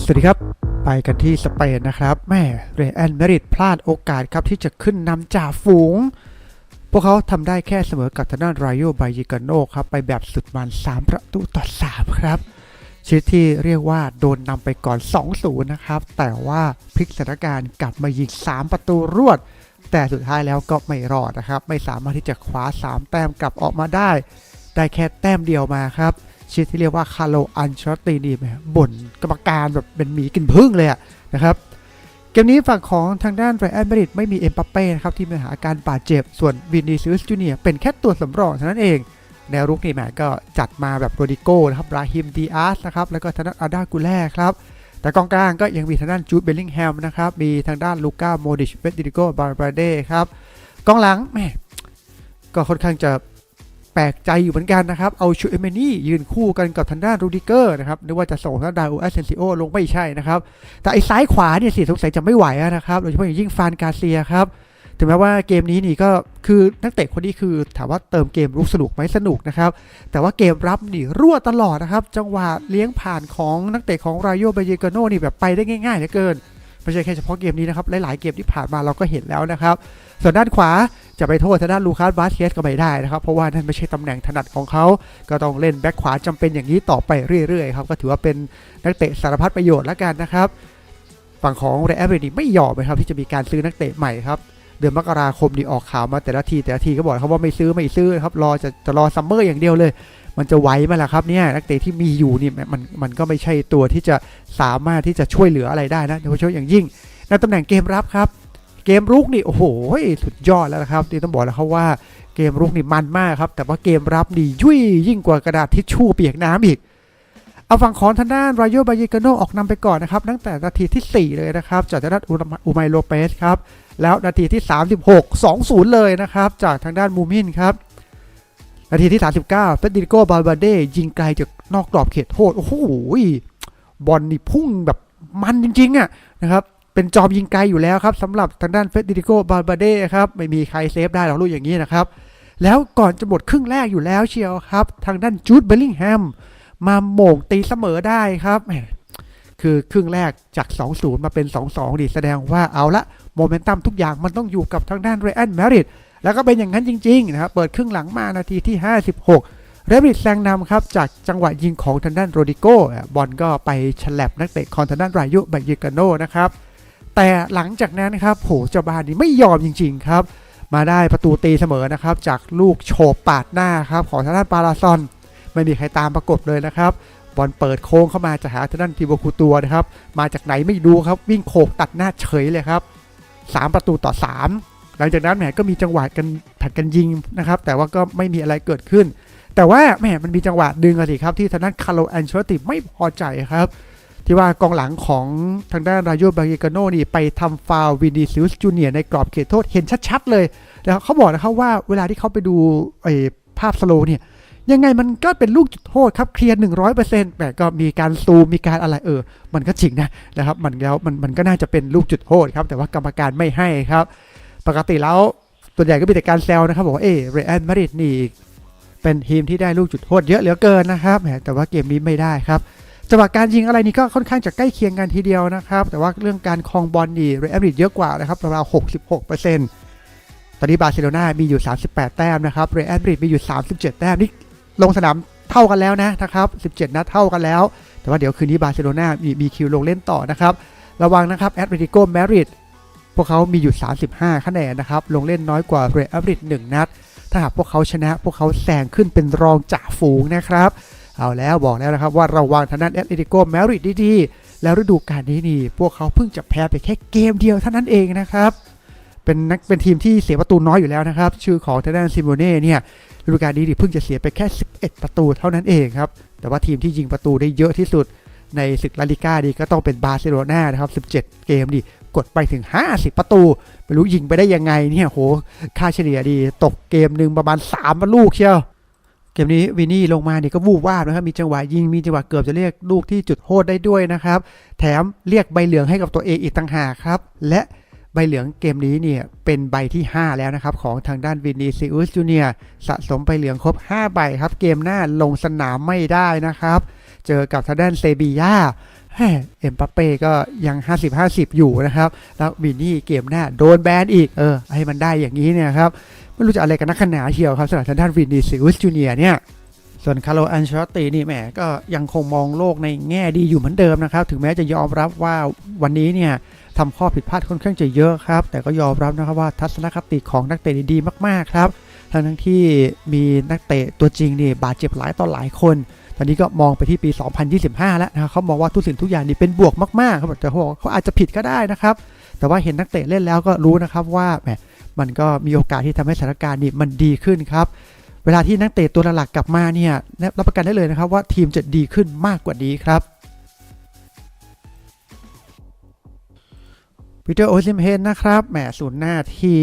สวัสดีครับ ไปกันที่สเปนนะครับแม่เรอันเมริดพลาดโอกาสครับที่จะขึ้นนำจ่าฝูง พวกเขาทำได้แค่เสมอกับทางด้านไรโยไบยิกาโนครับ ไปแบบสุดมัน 3 ประตูต่อ 3 ครับชีวิตที่เรียกว่าโดนนำไปก่อน 2-0 นะครับ แต่ว่าพลิกสถานการณ์กลับมายิง 3 ประตูรวด แต่สุดท้ายแล้วก็ไม่รอดนะครับ ไม่สามารถที่จะคว้า 3 แต้มกลับออกมาได้ ได้แค่แต้มเดียวมาครับ ชีวิตที่เรียกว่าคาร์โลอันชอตตีนี่แหมบ่นกรรมการแบบเป็นหมีกินพึ่งเลยอะนะครับเกมนี้ฝั่งของทางด้านไรอันเบริดไม่มีเอ็มปัปเป้นะครับที่มีหาอาการบาดเจ็บ ส่วนวิน i ีซิอุสจูเนียเป็นแค่ตัวสำรองเท่านั้นเอง แนวรุกนี่แหมก็จัดมาแบบโรดิโก้นะครับราฮิมดีอาร์สนะครับแล้วก็ทางด้านอาดากูแลครับ แต่กองกลางก็ยังมีทางด้านจูดเบลลิงแฮมนะครับ มีทางด้านลูก้าโมดิชเวติดิโกบาร์บาเดครับกองหลังแหมก็ค่อนข้างจะ แปลกใจอยู่เหมือนกันนะครับ เอาชูเอเมนี่ยืนคู่กันกับทางด้านรูดิเกอร์นะครับนึกว่าจะส่งทางด้านอูเอสเซนซิโอลงไม่ใช่นะครับ แต่ไอ้ซ้ายขวาเนี่ยสิสงสัยจะไม่ไหวนะครับโดยเฉพาะอย่างยิ่งฟานกาเซียครับถึงแม้ว่าเกมนี้นี่ก็คือนักเตะคนนี้คือถามว่าเติมเกมรุกสนุกไหมสนุกนะครับ แต่ว่าเกมรับนี่รั่วตลอดนะครับ จังหวะเลี้ยงผ่านของนักเตะของรายโยเบเยกโนนี่แบบไปได้ง่ายๆเหลือเกิน ไม่ใช่แค่เฉพาะเกมนี้นะครับ หลาย ๆ เกมที่ผ่านมาเราก็เห็นแล้วนะครับ ส่วนด้านขวาจะไปโทษทางด้านลูคัสบาสเกสก็ไม่ได้นะครับ เพราะว่านั่นไม่ใช่ตำแหน่งถนัดของเขา ก็ต้องเล่นแบ็คขวาจำเป็นอย่างนี้ต่อไปเรื่อย ๆ ครับ ก็ถือว่าเป็นนักเตะสารพัดประโยชน์แล้วกันนะครับ ฝั่งของเรอัลเบนี่ไม่ยอมนะครับที่จะมีการซื้อนักเตะใหม่ครับเดือนมกราคมนี่ออกข่าวมาแต่ละทีแต่ละทีก็บอกเขาว่าไม่ซื้อไม่ซื้อครับรอจะจะรอซัมเมอร์อย่างเดียวเลย มันจะไหวไหมล่ะครับเนี่ยนักเตะที่มีอยู่นี่มันมันก็ไม่ใช่ตัวที่จะสามารถที่จะช่วยเหลืออะไรได้นะโดยเฉพาะอย่างยิ่งในตำแหน่งเกมรับครับ เกมรุกนี่โอ้โหสุดยอดแล้วนะครับที่ต้องบอกแล้วครับว่าเกมรุกนี่มันมากครับ แต่ว่าเกมรับนี่ยุ่ยยิ่งกว่ากระดาษทิชชู่เปียกน้ำอีกเอาฝั่งของทางด้านรายโยบาเยกโนออกนำไปก่อนนะครับตั้งแต่นาทีที่ 4 เลยนะครับจากทางด้านอูไมโลเปสครับแล้วนาทีที่ 36 2-0 เลยนะครับ จากทางด้านมูมินครับ นาทีที่ 39เฟดริโกบาลบาเดยิงไกลจากนอกกรอบเขตโทษ โอ้โหบอลนี่พุ่งแบบมันจริงๆอะนะครับเป็นจอมยิงไกลอยู่แล้วครับสำหรับทางด้านเฟดริโกบาลบาเดครับไม่มีใครเซฟได้หรอกรู้อย่างนี้นะครับ แล้วก่อนจะหมดครึ่งแรกอยู่แล้วเชียวครับ ทางด้านจูดเบลลิงแฮมมาโหม่งตีเสมอได้ครับคือครึ่งแรกจาก 2-0 มาเป็น 2-2 ดิ แสดงว่าเอาละ โมเมนตัมทุกอย่างมันต้องอยู่กับทางด้านเรอันแมริด แล้วก็เป็นอย่างนั้นจริงๆนะครับ เปิดครึ่งหลังมานาทีที่ 56 เรบิดแซงนำครับ จากจังหวะยิงของทางด้านโรดิโก้บอลก็ไปฉลับนักเตะของทางด้านรายุบาเยกาโนนะครับ แต่หลังจากนั้นครับโหเจ้าบ้านนี่ไม่ยอมจริง ๆ ครับ มาได้ประตูตีเสมอนะครับ จากลูกโฉบปาดหน้าครับของทางด้านปาราซอน ไม่มีใครตามประกบเลยนะครับบอลเปิดโค้งเข้ามาจะหาทางด้านทีโบคูตัวนะครับ มาจากไหนไม่ดูครับ วิ่งโขกตัดหน้าเฉยเลยครับ 3 ประตูต่อ 3 หลังจากนั้นแหมก็มีจังหวะกันผัดกันยิงนะครับ แต่ว่าก็ไม่มีอะไรเกิดขึ้น แต่ว่าแหมมันมีจังหวะดึงอะสิครับที่ทางด้านคาร์โลแอนเชลติไม่พอใจครับ ที่ว่ากองหลังของทางด้านรายโยบาเกกโนนี่ไปทำฟาววินดิซิอุสจูเนียในกรอบเขตโทษเห็นชัดๆเลยแล้วเขาบอกนะครับว่าเวลาที่เขาไปดูไอ้ภาพสโลเนี่ยยังไงมันก็เป็นลูกจุดโทษครับเคลียร์หนึ่งร้อยเปอร์เซ็นต์แต่ก็มีการซูมมีการอะไรเออ มันก็จริงนะนะครับมันแล้วมันมันก็น่าจะเป็นลูกจุดโทษครับ แต่ว่ากรรมการไม่ให้ครับ ปกติแล้วส่วนใหญ่ก็มีแต่การแซวนะครับบอกว่าเอเรอัลมาดริดนี่เป็นทีมที่ได้ลูกจุดโทษเยอะเหลือเกินนะครับแต่ว่าเกมนี้ไม่ได้ครับจังหวะการยิงอะไรนี่ก็ค่อนข้างจะใกล้เคียงกันทีเดียวนะครับ แต่ว่าเรื่องการครองบอลนี่เรอัลมาดริดเยอะกว่านะครับราวๆ66%ตอนนี้บาร์เซโลนามีอยู่ 38 แต้มนะครับ เรอัลมาดริดมีอยู่ 37 แต้มนี่ลงสนามเท่ากันแล้วนะนะครับ 17 นัดเท่ากันแล้ว แต่ว่าเดี๋ยวคืนนี้บาร์เซโลนามีมีคิวลงเล่นต่อนะครับ ระวังนะครับแอตเลติโกมาดริด พวกเขามีอยู่ 35 คะแนนนะครับ ลงเล่นน้อยกว่าเรอัลมาดริด1นัด ถ้าหากพวกเขาชนะ พวกเขาแซงขึ้นเป็นรองจ่าฝูงนะครับ เอาแล้วบอกแล้วนะครับว่าระวังทางด้านแอตเลติโกมาดริดดีๆ แล้วฤดูกาลนี้นี่พวกเขาเพิ่งจะแพ้ไปแค่เกมเดียวเท่านั้นเองนะครับ เป็นนักเป็นทีมที่เสียประตูน้อยอยู่แล้วนะครับ ชื่อของทางด้านซิโมเน่เนี่ยฤดูกาลนี้เพิ่งจะเสียไปแค่ 11 ประตูเท่านั้นเองครับ แต่ว่าทีมที่ยิงประตูได้เยอะที่สุดในศึกลาลิก้าดีก็ต้องเป็นบาร์เซโลนานะครับ 17 เกมดิ กดไปถึง 50 ประตูไม่รู้ยิงไปได้ยังไงเนี่ยโหค่าเฉลี่ยดี ตกเกมหนึ่งประมาณ3ลูกเชียวเกมนี้วินนี่ลงมาเนี่ยก็วูบวาบนะครับ มีจังหวะยิง มีจังหวะเกือบจะเรียกลูกที่จุดโทษได้ด้วยนะครับ แถมเรียกใบเหลืองให้กับตัวเองอีกต่างหากครับ และใบเหลืองเกมนี้เนี่ยเป็นใบที่ 5 แล้วนะครับ ของทางด้านวินิซิอุสจูเนียสะสมใบเหลืองครบ 5 ใบครับ เกมหน้าลงสนามไม่ได้นะครับ เจอกับทางด้านเซบียา เอ็มปัปเป้ก็ยัง 50-50 อยู่นะครับ แล้ววินนี่เกมหน้าโดนแบนอีก เออ ให้มันได้อย่างนี้เนี่ยครับ ไม่รู้จะอะไรกันนักขนาเชียวครับสำหรับทางด้านวินนี่ซิอุสจูเนียเนี่ยส่วนคาร์โลอันชลตินี่แหมก็ยังคงมองโลกในแง่ดีอยู่เหมือนเดิมนะครับ ถึงแม้จะยอมรับว่าวันนี้เนี่ยทำข้อผิดพลาดค่อนข้างจะเยอะครับ แต่ก็ยอมรับนะครับว่าทัศนคติของนักเตะดีๆมากๆครับ ทั้งทั้งที่มีนักเตะตัวจริงนี่บาดเจ็บหลายต่อหลายคนตอนนี้ก็มองไปที่ปี 2025 แล้วนะครับเขามองว่าทุกสิ่งทุกอย่างนี่เป็นบวกมากๆครับแต่เขาบอกว่เขาอาจจะผิดก็ได้นะครับ แต่ว่าเห็นนักเตะเล่นแล้วก็รู้นะครับว่าแหมมันก็มีโอกาสที่ทำให้สถานการณ์นี่มันดีขึ้นครับ เวลาที่นักเตะตัวหลักกลับมาเนี่ยรับประกันได้เลยนะครับว่าทีมจะดีขึ้นมากกว่านี้ครับปีเตอร์โอซิมเฮนนะครับแหมศูนย์หน้าที่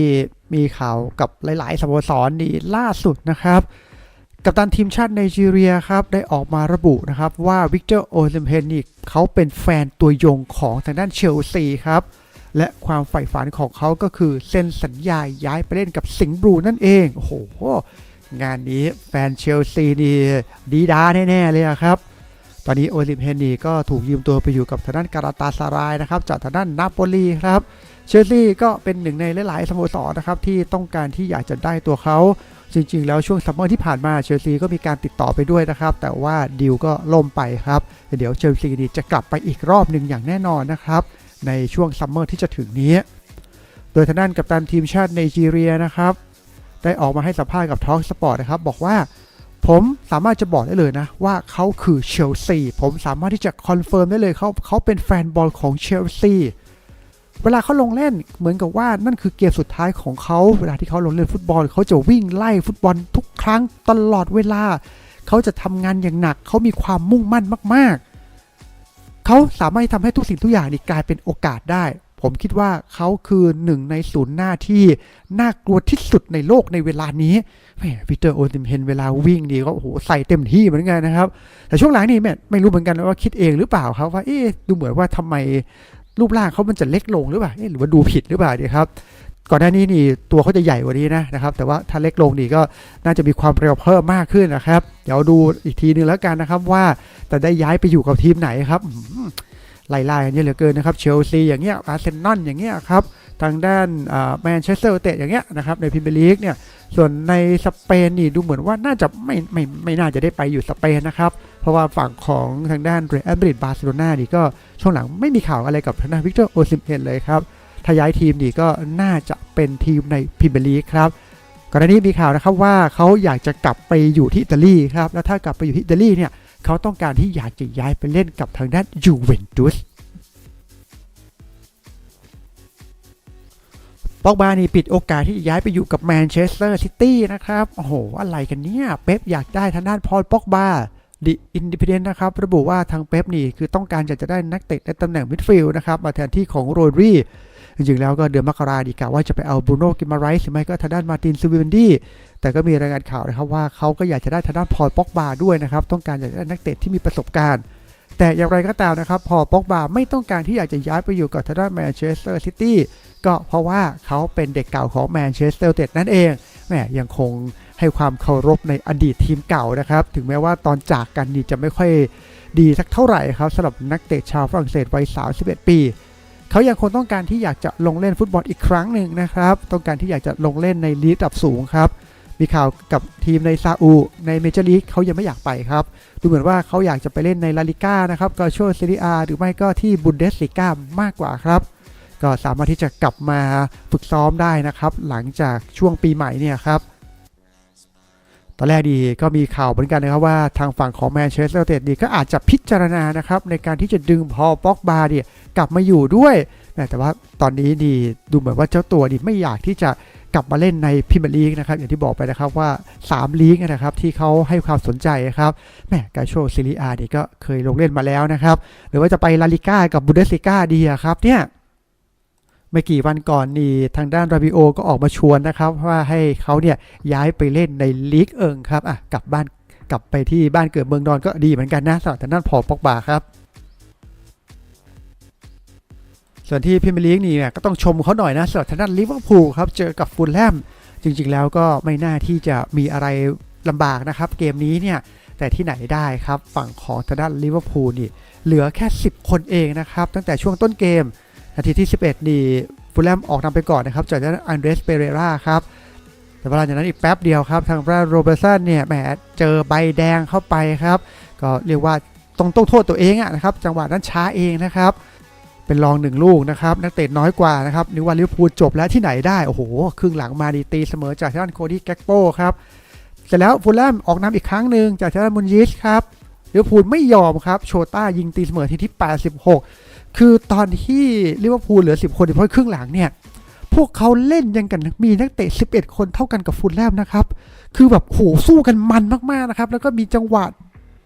มีข่าวกับหลาย ๆสโมสรดีล่าสุดนะครับ กัปตันทีมชาติไนจีเรียครับ ได้ออกมาระบุนะครับว่าวิกเตอร์โอซิมเฮนนี่เขาเป็นแฟนตัวยงของทางด้านเชลซีครับ และความใฝ่ฝันของเขาก็คือเซ็นสัญญาย้ายไปเล่นกับสิงห์บลูนั่นเอง โอ้โห งานนี้แฟนเชลซีนี่ดีด้าแน่ๆเลยครับ ตอนนี้โอลิมเฮนนี่ก็ถูกยืมตัวไปอยู่กับทางด้านการาตาซารายนะครับจากทางด้านนาโปลีครับเชลซีก็เป็นหนึ่งในหลายๆสโมสรนะครับที่ต้องการที่อยากจะได้ตัวเขา จริงๆ แล้วช่วงซัมเมอร์ที่ผ่านมาเชลซีก็มีการติดต่อไปด้วยนะครับ แต่ว่าดีลก็ล่มไปครับ เดี๋ยวเชลซีนี่จะกลับไปอีกรอบหนึ่งอย่างแน่นอนนะครับ ในช่วงซัมเมอร์ที่จะถึงนี้ โดยทางด้านกัปตันทีมชาติไนจีเรียนะครับ ได้ออกมาให้สัมภาษณ์กับทอ l k สปอร์ตนะครับ บอกว่าผมสามารถจะบอกได้เลยนะ ว่าเขาคือเชลซีผมสามารถที่จะคอนเฟิร์มได้เลยเขาเขาเป็นแฟนบอลของเชลซี เวลาเขาลงเล่นเหมือนกับว่านั่นคือเกมสุดท้ายของเขาเวลาที่เขาลงเล่นฟุตบอลเขาจะวิ่งไล่ฟุตบอลทุกครั้งตลอดเวลา เขาจะทำงานอย่างหนัก เขามีความมุ่งมั่นมาก ๆ เขาสามารถทำให้ทุกสิ่งทุกอย่างนี่กลายเป็นโอกาสได้ ผมคิดว่าเขาคือหนึ่งในศูนย์หน้าที่น่ากลัวที่สุดในโลกในเวลานี้แหมพีเตอร์โอติมเฮนเวลาวิ่งนี่ก็โอ้โหใส่เต็มที่เหมือนกันนะครับ แต่ช่วงหลังนี่แม่ไม่รู้เหมือนกันว่าคิดเองหรือเปล่าครับว่าเอ๊ะดูเหมือนว่าทำไม รูปร่างเขามันจะเล็กลงหรือเปล่าหรือว่าดูผิดหรือเปล่าดีครับก่อนหน้านี้นี่ตัวเขาจะใหญ่กว่านี้นะนะครับ แต่ว่าถ้าเล็กลงนี่ก็น่าจะมีความเร็วเพิ่มมากขึ้นนะครับ เดี๋ยวดูอีกทีนึงแล้วกันนะครับว่าแต่ได้ย้ายไปอยู่กับทีมไหนครับอืมไล่ๆกันเยอะเหลือเกินนะครับเชลซีอย่างเงี้ยอาร์เซนอลอย่างเงี้ยครับทางด้านแมนเชสเตอร์ยูไนเต็ดอย่างเงี้ยนะครับในพรีเมียร์ลีกเนี่ยส่วนในสเปนนี่ดูเหมือนว่าน่าจะไม่ไม่ไม่น่าจะได้ไปอยู่สเปนนะครับเราะว่าฝั่งของทางด้านเรอัลมาดริดบาร์เซโลนานี่ก็ช่วงหลังไม่มีข่าวอะไรกับทางด้านวิกเตอร์โอซิมเฮนเลยครับถ้าย้ายทีมนี่ก็น่าจะเป็นทีมในพรีเมียร์ลีกครับก่อนหน้านี้มีข่าวนะครับว่าเขาอยากจะกลับไปอยู่ที่อิตาลีครับแล้วถ้ากลับไปอยู่ที่อิตาลีเนี่ยเขาต้องการที่อยากจะย้ายไปเล่นกับทางด้านยูเวนตุสปอกบานี่ปิดโอกาสที่จะย้ายไปอยู่กับแมนเชสเตอร์ซิตี้นะครับ โอ้โห อะไรกันเนี่ย เป๊ปอยากได้ทางด้านพอลปอกบา ดิอินดิพเดนนะครับ ระบุว่าทางเป๊ปนี่คือต้องการอยากจะได้นักเตะในตำแหน่งมิดฟิลด์นะครับ มาแทนที่ของโรดรีจริงๆแล้วก็เดือนมกราดีกะว่าจะไปเอาบรูโน่กิมาไรส์หรือไม่ก็ทางด้านมาตินซูวินดี้แต่ก็มีรายงานข่าวนะครับว่าเขาก็อยากจะได้ทางด้านพอลปอกบาด้วยนะครับ ต้องการอยากจะได้นักเตะที่มีประสบการณ์ แต่อย่างไรก็ตามนะครับพอลปอกบาไม่ต้องการที่อยากจะย้ายไปอยู่กับทางด้านแมนเชสเตอร์ซิตี้ก็เพราะว่าเขาเป็นเด็กเก่าของแมนเชสเตอร์เต็ดนั่นเองแหมยังคง ให้ความเคารพในอดีตทีมเก่านะครับ ถึงแม้ว่าตอนจากกันนี่จะไม่ค่อยดีสักเท่าไหร่ครับสำหรับนักเตะชาวฝรั่งเศสวัย 31 ปี เขายังคงต้องการที่อยากจะลงเล่นฟุตบอลอีกครั้งหนึ่งนะครับ ต้องการที่อยากจะลงเล่นในลีกระดับสูงครับ มีข่าวกับทีมในซาอุในเมเจอร์ลีกเขายังไม่อยากไปครับ ดูเหมือนว่าเขาอยากจะไปเล่นในลาลิก้านะครับก็ช่วซีรีอาหรือไม่ก็ที่บุนเดสลิก้ามากกว่าครับก็สามารถที่จะกลับมาฝึกซ้อมได้นะครับ หลังจากช่วงปีใหม่เนี่ยครับ ตอนแรกดีก็มีข่าวเหมือนกันนะครับว่าทางฝั่งของแมนเชสเตอร์ยูไนเต็ดดีก็อาจจะพิจารณานะครับในการที่จะดึงพอลป็อกบาเนี่ยกลับมาอยู่ด้วย แต่ว่าตอนนี้ดีดูเหมือนว่าเจ้าตัวดีไม่อยากที่จะกลับมาเล่นในพรีเมียร์ลีกนะครับอย่างที่บอกไปนะครับว่า 3 ลีกนะครับที่เขาให้ความสนใจครับแหมกาโชซิลิอานี่ก็เคยลงเล่นมาแล้วนะครับหรือว่าจะไปลาลิก้ากับบูเดสลิก้าดีครับเนี่ย ไม่กี่วันก่อนนี่ทางด้านราบิโอก็ออกมาชวนนะครับว่าให้เขาเนี่ยย้ายไปเล่นในลีกเอิงครับอะกลับบ้านกลับไปที่บ้านเกิดเมืองนอนก็ดีเหมือนกันนะสำหรับทางด้านพอปอกบาครับส่วนที่พรีเมียร์ลีกนี่เนี่ยก็ต้องชมเขาหน่อยนะสำหรับทางด้านลิเวอร์พูลครับเจอกับฟูลแลมจริงๆแล้วก็ไม่น่าที่จะมีอะไรลำบากนะครับ เกมนี้เนี่ย แต่ที่ไหนได้ครับ ฝั่งของทางด้านลิเวอร์พูลนี่เหลือแค่ 10 คนเองนะครับ ตั้งแต่ช่วงต้นเกม นาทีที่ 11นี่ฟูลแลมออกนำไปก่อนนะครับจากนั้นอันเดรสเปเรราครับแต่เวลาจากนั้นอีกแป๊บเดียวครับ ทางแรโรเบร์สันเนี่ยแหมเจอใบแดงเข้าไปครับ ก็เรียกว่าต้องต้องโทษตัวเองอะนะครับ จังหวะนั้นช้าเองนะครับ เป็นรองหนึ่งลูกนะครับ นักเตะน้อยกว่านะครับนึกว่าลิเวอร์พูลจบแล้วที่ไหนได้ โอ้โห ครึ่งหลังมาดีตีเสมอจากทางด้านโคดี้แก๊กโป้ครับเสร็จแล้วฟูลแลมออกนำอีกครั้งหนึ่งจากทางด้านมุนยิสครับลิเวอร์พูลไม่ยอมครับโชต้ายิงตีเสมอที่ที่ 86 คือตอนที่ลิเวอร์พูลเหลือ 10 คนในพราะครึ่งหลังเนี่ย พวกเขาเล่นยังกันมีนักเตะ 11 คนเท่ากันกับฟูลแลมนะครับ คือแบบโหสู้กันมันมากๆนะครับ แล้วก็มีจังหวะ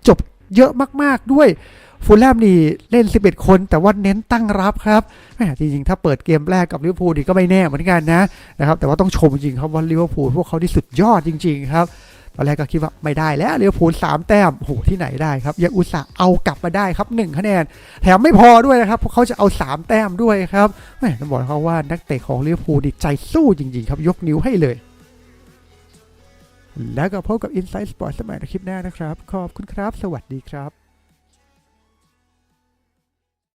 จบเยอะมากๆด้วยฟูลแลมนี่เล่น 11 คน แต่ว่าเน้นตั้งรับครับแหมจริงๆ ถ้าเปิดเกมแรกกับลิเวอร์พูลนี่ก็ไม่แน่เหมือนกันนะนะครับ แต่ว่าต้องชมจริงครับว่าลิเวอร์พูลพวกเขาที่สุดยอดจริง ๆ ครับ ตอนแรกก็คิดว่าไม่ได้แล้วลิเวอพูลสามแต้มโหที่ไหนได้ครับยังอุตส่าห์เอากลับมาได้ครับหนึ่งคะแนน แถมไม่พอด้วยนะครับเพราะเขาจะเอา 3 แต้มด้วยครับแม่ต้องบอกเขาว่านักเตะของลิเวอพูลดีใจสู้จริงๆครับยกนิ้วให้เลย แล้วก็พบกับ Inside Sport สมัยในคลิปหน้านะครับ ขอบคุณครับ สวัสดีครับ